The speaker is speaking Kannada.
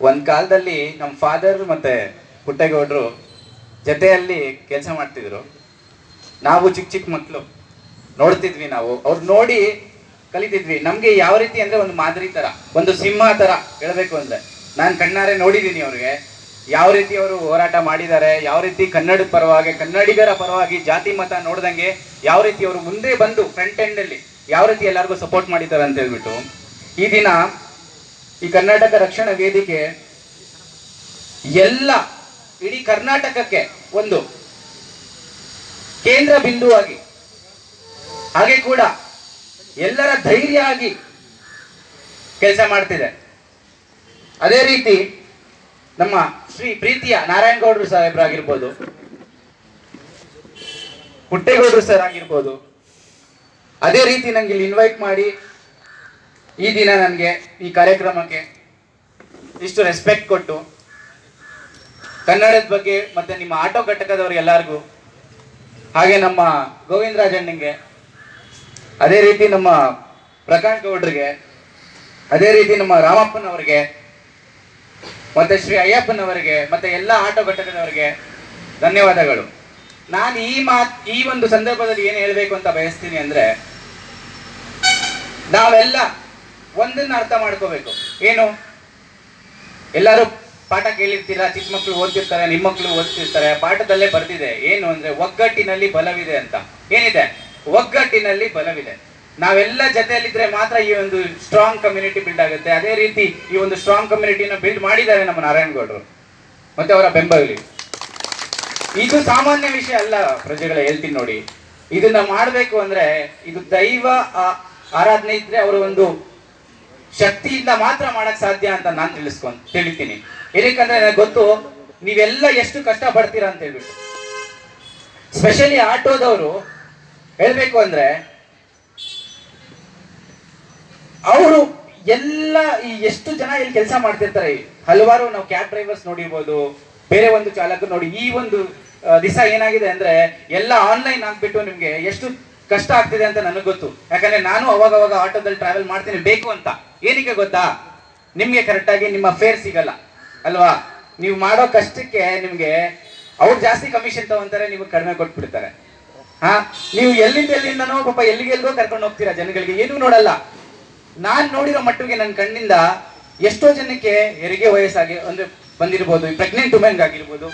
ಒಂದ್ ಕಾಲದಲ್ಲಿ ನಮ್ಮ ಫಾದರ್ ಮತ್ತೆ ಪುಟ್ಟೇಗೌಡರು ಜೊತೆಯಲ್ಲಿ ಕೆಲಸ ಮಾಡ್ತಿದ್ರು. ನಾವು ಚಿಕ್ಕ ಚಿಕ್ಕ ಮಕ್ಕಳು ನೋಡ್ತಿದ್ವಿ ನಾವು. ಅವ್ರು ನೋಡಿ ಕಲಿತಿದ್ವಿ. ನಮ್ಗೆ ಯಾವ ರೀತಿ ಅಂದ್ರೆ ಒಂದು ಮಾದರಿ ತರ, ಒಂದು ಸಿಂಹ ತರ ಹೇಳಬೇಕು ಅಂದ್ರೆ. ನಾನು ಕಣ್ಣಾರೆ ನೋಡಿದ್ದೀನಿ ಅವ್ರಿಗೆ. ಯಾವ ರೀತಿ ಅವರು ಹೋರಾಟ ಮಾಡಿದ್ದಾರೆ, ಯಾವ ರೀತಿ ಕನ್ನಡದ ಪರವಾಗಿ, ಕನ್ನಡಿಗರ ಪರವಾಗಿ, ಜಾತಿ ಮತ ನೋಡ್ದಂಗೆ ಯಾವ ರೀತಿ ಅವರು ಮುಂದೆ ಬಂದು ಫ್ರಂಟ್ ಎಂಡ್ ಅಲ್ಲಿ ಯಾವ ರೀತಿ ಎಲ್ಲರಿಗೂ ಸಪೋರ್ಟ್ ಮಾಡಿದ್ದಾರೆ ಅಂತ ಹೇಳ್ಬಿಟ್ಟು ಈ ದಿನ ಈ ಕರ್ನಾಟಕ ರಕ್ಷಣಾ ವೇದಿಕೆ ಎಲ್ಲ ಇಡೀ ಕರ್ನಾಟಕಕ್ಕೆ ಒಂದು ಕೇಂದ್ರ ಬಿಂದುವಾಗಿ, ಹಾಗೆ ಕೂಡ ಎಲ್ಲರ ಧೈರ್ಯ ಆಗಿ ಕೆಲಸ ಮಾಡ್ತಿದೆ. ಅದೇ ರೀತಿ ನಮ್ಮ ಶ್ರೀ ಪ್ರೀತಿಯ ನಾರಾಯಣಗೌಡರು ಸಾಹೇಬ್ರಾಗಿರ್ಬೋದು ಪುಟ್ಟೇಗೌಡರು ಸರ್ ಆಗಿರ್ಬೋದು, ಅದೇ ರೀತಿ ನಂಗೆ ಇಲ್ಲಿ ಇನ್ವೈಟ್ ಮಾಡಿ ಈ ದಿನ ನನಗೆ ಈ ಕಾರ್ಯಕ್ರಮಕ್ಕೆ ಇಷ್ಟು ರೆಸ್ಪೆಕ್ಟ್ ಕೊಟ್ಟು ಕನ್ನಡದ ಬಗ್ಗೆ ಮತ್ತೆ ನಿಮ್ಮ ಆಟೋ ಘಟಕದವ್ರಿಗೆಲ್ಲರಿಗೂ ಹಾಗೆ ನಮ್ಮ ಗೋವಿಂದರಾಜಣ್ಣಿಗೆ ಅದೇ ರೀತಿ ನಮ್ಮ ಪ್ರಕಾಶ್ ಗೌಡ್ರಿಗೆ, ಅದೇ ರೀತಿ ನಮ್ಮ ರಾಮಪ್ಪನವರಿಗೆ, ಮತ್ತೆ ಶ್ರೀ ಅಯ್ಯಪ್ಪನವರಿಗೆ, ಮತ್ತೆ ಎಲ್ಲ ಆಟೋ ಘಟಕದವರಿಗೆ ಧನ್ಯವಾದಗಳು. ನಾನು ಈ ಮಾತು, ಈ ಒಂದು ಸಂದರ್ಭದಲ್ಲಿ ಏನು ಹೇಳಬೇಕು ಅಂತ ಬಯಸ್ತೀನಿ ಅಂದ್ರೆ, ನಾವೆಲ್ಲ ಒಂದನ್ನ ಅರ್ಥ ಮಾಡ್ಕೋಬೇಕು. ಏನು? ಎಲ್ಲರೂ ಪಾಠ ಕೇಳಿರ್ತೀರಾ? ಚಿಕ್ಕ ಮಕ್ಕಳು ಓದ್ತಿರ್ತಾರೆ, ನಿಮ್ಮ ಮಕ್ಕಳು ಓದ್ತಿರ್ತಾರೆ, ಪಾಠದಲ್ಲೇ ಬರ್ತಿದೆ ಏನು ಅಂದ್ರೆ ಒಗ್ಗಟ್ಟಿನಲ್ಲಿ ಬಲವಿದೆ ಅಂತ. ಏನಿದೆ? ಒಗ್ಗಟ್ಟಿನಲ್ಲಿ ಬಲವಿದೆ. ನಾವೆಲ್ಲ ಜೊತೆಯಲ್ಲಿದ್ರೆ ಮಾತ್ರ ಈ ಒಂದು ಸ್ಟ್ರಾಂಗ್ ಕಮ್ಯುನಿಟಿ ಬಿಲ್ಡ್ ಆಗುತ್ತೆ. ಅದೇ ರೀತಿ ಈ ಒಂದು ಸ್ಟ್ರಾಂಗ್ ಕಮ್ಯುನಿಟಿನ ಬಿಲ್ಡ್ ಮಾಡಿದ್ದಾರೆ ನಮ್ಮ ನಾರಾಯಣಗೌಡರು ಮತ್ತೆ ಅವರ ಬೆಂಬಲಿ. ಇದು ಸಾಮಾನ್ಯ ವಿಷಯ ಅಲ್ಲ ಪ್ರಜೆಗಳ, ಹೇಳ್ತೀನಿ ನೋಡಿ. ಇದನ್ನ ಮಾಡಬೇಕು ಅಂದ್ರೆ ಇದು ದೈವ ಆರಾಧನೆ ಇದ್ರೆ ಅವರ ಒಂದು ಶಕ್ತಿಯಿಂದ ಮಾತ್ರ ಮಾಡಕ್ ಸಾಧ್ಯ ಅಂತ ನಾನು ತಿಳಿಸ್ಕೊಂಡ್, ತಿಳಿತೀನಿ. ಏನಕ್ಕಂದ್ರೆ ನನಗೆ ಗೊತ್ತು, ನೀವೆಲ್ಲ ಎಷ್ಟು ಕಷ್ಟ ಪಡ್ತೀರಾ ಅಂತ ಹೇಳ್ಬಿಟ್ಟು. ಸ್ಪೆಷಲಿ ಆಟೋದವರು ಹೇಳ್ಬೇಕು ಅಂದ್ರೆ, ಅವರು ಎಲ್ಲ ಈ ಎಷ್ಟು ಜನ ಇಲ್ಲಿ ಕೆಲಸ ಮಾಡ್ತಿರ್ತಾರೆ, ಹಲವಾರು ನಾವು ಕ್ಯಾಬ್ ಡ್ರೈವರ್ಸ್ ನೋಡಿರ್ಬೋದು, ಬೇರೆ ಒಂದು ಚಾಲಕರು ನೋಡಿ, ಈ ಒಂದು ದಿವಸ ಏನಾಗಿದೆ ಅಂದ್ರೆ, ಎಲ್ಲ ಆನ್ಲೈನ್ ಆಗ್ಬಿಟ್ಟು ನಿಮ್ಗೆ ಎಷ್ಟು ಕಷ್ಟ ಆಗ್ತಿದೆ ಅಂತ ನನಗೆ ಗೊತ್ತು. ಯಾಕಂದ್ರೆ ನಾನು ಅವಾಗ ಅವಾಗ ಆಟೋದಲ್ಲಿ ಟ್ರಾವೆಲ್ ಮಾಡ್ತೀನಿ, ಬೇಕು ಅಂತ. ಏನಕ್ಕೆ ಗೊತ್ತಾ? ನಿಮಗೆ ಕರೆಕ್ಟಾಗಿ ನಿಮ್ಮ ಫೇರ್ ಸಿಗಲ್ಲ, ಅಲ್ವಾ? ನೀವು ಮಾಡೋ ಕಷ್ಟಕ್ಕೆ ನಿಮಗೆ ಅವ್ರು ಜಾಸ್ತಿ ಕಮಿಷನ್ ತಗೊಂತಾರೆ ನೀವು ಕಡಿಮೆ ಕೊಟ್ಬಿಡ್ತಾರೆ. ಹಾ? ನೀವು ಎಲ್ಲಿಂದ ಎಲ್ಲಿಂದನೋ ಪಾಪ ಎಲ್ಲಿಗೆಲ್ಗೋ ಕರ್ಕೊಂಡು ಹೋಗ್ತೀರಾ ಜನಗಳಿಗೆ? ಏನೂ ನೋಡಲ್ಲ. ನಾನ್ ನೋಡಿರೋ ಮಟ್ಟಿಗೆ ನನ್ನ ಕಣ್ಣಿಂದ ಎಷ್ಟೋ ಜನಕ್ಕೆ ಹೆರಿಗೆ ವಯಸ್ಸಾಗಿ, ಅಂದ್ರೆ ಬಂದಿರ್ಬೋದು ಪ್ರೆಗ್ನೆಂಟ್ ವುಮೆನ್ ಆಗಿರ್ಬೋದು.